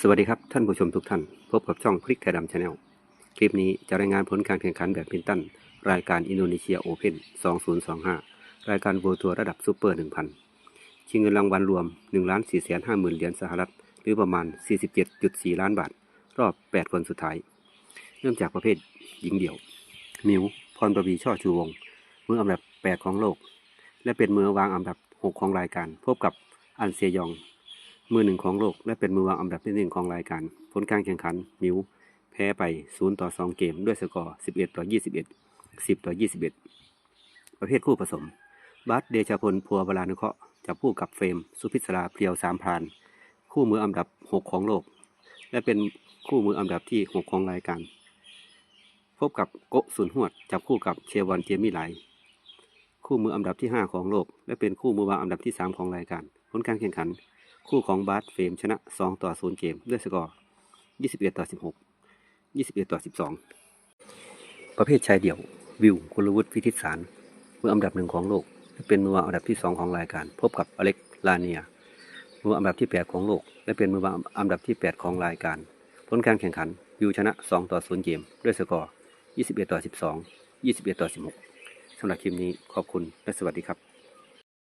สวัสดีครับท่านผู้ชมทุกท่าน พบกับช่องพลิกไทยดำชาแนลคลิปนี้จะรายงานผลการแข่งขันแบบพินตัน รายการอินโดนีเซียโอเพ่น 2025 รายการโวทัวระดับซูเปอร์ 1,000 ชิงเงินรางวัลรวม 1,450,000 เหรียญสหรัฐ หรือประมาณ 47.4 ล้านบาท รอบ 8 คนสุดท้าย เริ่มจากประเภทหญิงเดี่ยว มิวพรประวีช่อชูวง มืออันดับ 8 ของโลก และเป็นมือวางอันดับ 6 ของรายการ พบกับอันเซยอง มือหนึ่งของโลก และเป็นมือวางอันดับที่หนึ่งของรายการ ผลการแข่งขัน มิวแพ้ไป 0 ต่อ 2 เกม ด้วยสกอร์ 11 ต่อ 21 10 ต่อ 21 ประเภทคู่ผสม บัสเดชาพลพัวบาลานุเคราะห์จับคู่กับเฟรม สุพิศราเพียวสามพาน คู่มืออันดับ 6 ของโลก และเป็นคู่มืออันดับที่ 6 ของรายการ พบกับโกสุนหวด จับคู่กับเชวอนเจมี่ไหลคู่มืออันดับที่ 5 ของโลก และเป็นคู่มือวางอันดับที่ 3 ของรายการ ผลการแข่งขัน คู่ของบาสเฟรมชนะ 2 ต่อ 0 เกมด้วยสกอร์ 21 ต่อ 16 21 ต่อ 12 ประเภทชายเดี่ยว วิวกุลวุฒิพิทิศสารมืออันดับหนึ่งของโลกและเป็นมือวางอันดับที่ 2 ของรายการ พบกับอเล็กลาเนีย มืออันดับที่ 8 ของโลก และเป็นมือวางอันดับที่ 8 ของรายการ ผลการแข่งขัน วิวชนะ 2 ต่อ 0 เกมด้วยสกอร์ 21 ต่อ 12 21 ต่อ 16สำหรับคลิปนี้ขอบคุณและสวัสดีครับ